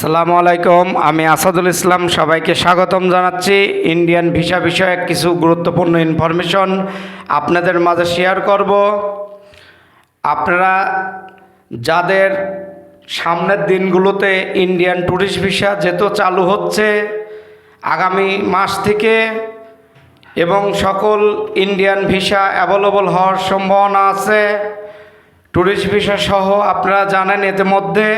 সালামু আলাইকুম। আমি আসাদুল ইসলাম, সবাইকে স্বাগতম জানাচ্ছি। ইন্ডিয়ান ভিসা বিষয়ক কিছু গুরুত্বপূর্ণ ইনফরমেশন আপনাদের মাঝে শেয়ার করব। আপনারা যাদের সামনের দিনগুলোতে ইন্ডিয়ান ট্যুরিস্ট ভিসা যেহেতু চালু হচ্ছে, আগামী মাস থেকে এবং সকল ইন্ডিয়ান ভিসা অ্যাভেলেবল হওয়ার সম্ভাবনা আছে, ট্যুরিস্ট ভিসা সহ আপনারা জানেন ইতিমধ্যে।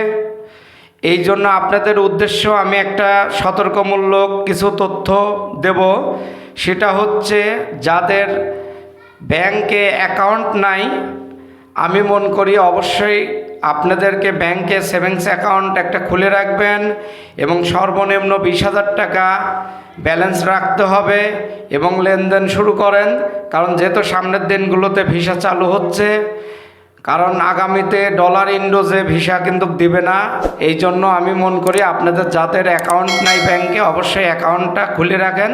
এই জন্য আপনাদের উদ্দেশ্য আমি একটা সতর্কমূলক কিছু তথ্য দেব। সেটা হচ্ছে, যাদের ব্যাংকে অ্যাকাউন্ট নাই, আমি মনে করি অবশ্যই আপনাদেরকে ব্যাংকে সেভিংস অ্যাকাউন্ট একটা খুলে রাখবেন এবং সর্বনিম্ন বিশ হাজার টাকা ব্যালেন্স রাখতে হবে এবং লেনদেন শুরু করেন। কারণ যেহেতু সামনের দিনগুলোতে ভিসা চালু হচ্ছে কারণ আগামীতে ডলার ইন্ডোজে ভিসা কিন্তু দিবে না। এই জন্য আমি মনে করি আপনাদের যাদের অ্যাকাউন্ট নাই ব্যাংকে অবশ্যই অ্যাকাউন্টটা খুলে রাখেন।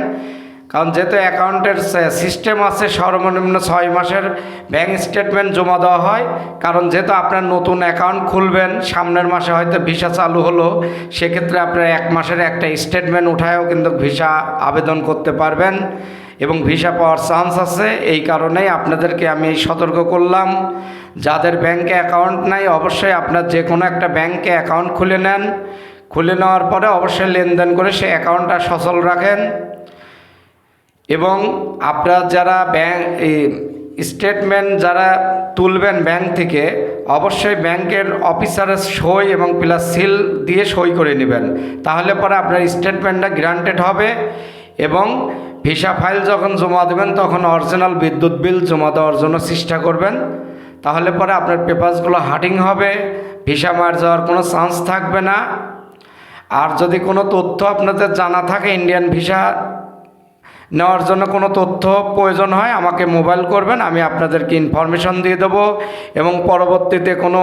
কারণ যেহেতু অ্যাকাউন্টের সিস্টেম আছে, সর্বনিম্ন ছয় মাসের ব্যাংক স্টেটমেন্ট জমা দেওয়া হয়। কারণ যেহেতু আপনার নতুন অ্যাকাউন্ট খুলবেন, সামনের মাসে হয়তো ভিসা চালু হলো, সেক্ষেত্রে আপনার এক মাসের একটা স্টেটমেন্ট উঠায়ও কিন্তু ভিসা আবেদন করতে পারবেন। এবং ভিসা পাওয়ার চান্স আছে। এই কারণেই আপনাদেরকে আমি সতর্ক করলাম। যাদের ব্যাংকে অ্যাকাউন্ট নাই, অবশ্যই আপনার যে কোনো একটা ব্যাংকে অ্যাকাউন্ট খুলে নেন। খুলে নেওয়ার পরে অবশ্যই লেনদেন করে সেই অ্যাকাউন্টটা সচল রাখেন। এবং আপনার যারা ব্যাংক স্টেটমেন্ট যারা তুলবেন ব্যাংক থেকে, অবশ্যই ব্যাংকের অফিসারের সই এবং প্লাস সিল দিয়ে সই করে নেবেন। তাহলে পরে আপনার স্টেটমেন্টটা গ্রান্টেড হবে এবং ভিসা ফাইল যখন জমা দেবেন, তখন অরিজিনাল বিদ্যুৎ বিল জমা দেওয়ার জন্য চেষ্টা করবেন। তাহলে পরে আপনার পেপারসগুলো হার্ডিং হবে, ভিসা মার যাওয়ার কোনো চান্স থাকবে না। আর যদি কোনো তথ্য আপনাদের জানা থাকে, ইন্ডিয়ান ভিসা নেওয়ার জন্য কোনো তথ্য প্রয়োজন হয়, আমাকে মোবাইল করবেন, আমি আপনাদেরকে ইনফরমেশন দিয়ে দেবো। এবং পরবর্তীতে কোনো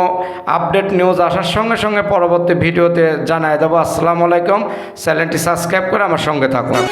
আপডেট নিউজ আসার সঙ্গে সঙ্গে পরবর্তী ভিডিওতে জানাই দেবো। আসসালামু আলাইকুম, চ্যানেলটি সাবস্ক্রাইব করে আমার সঙ্গে থাকুন।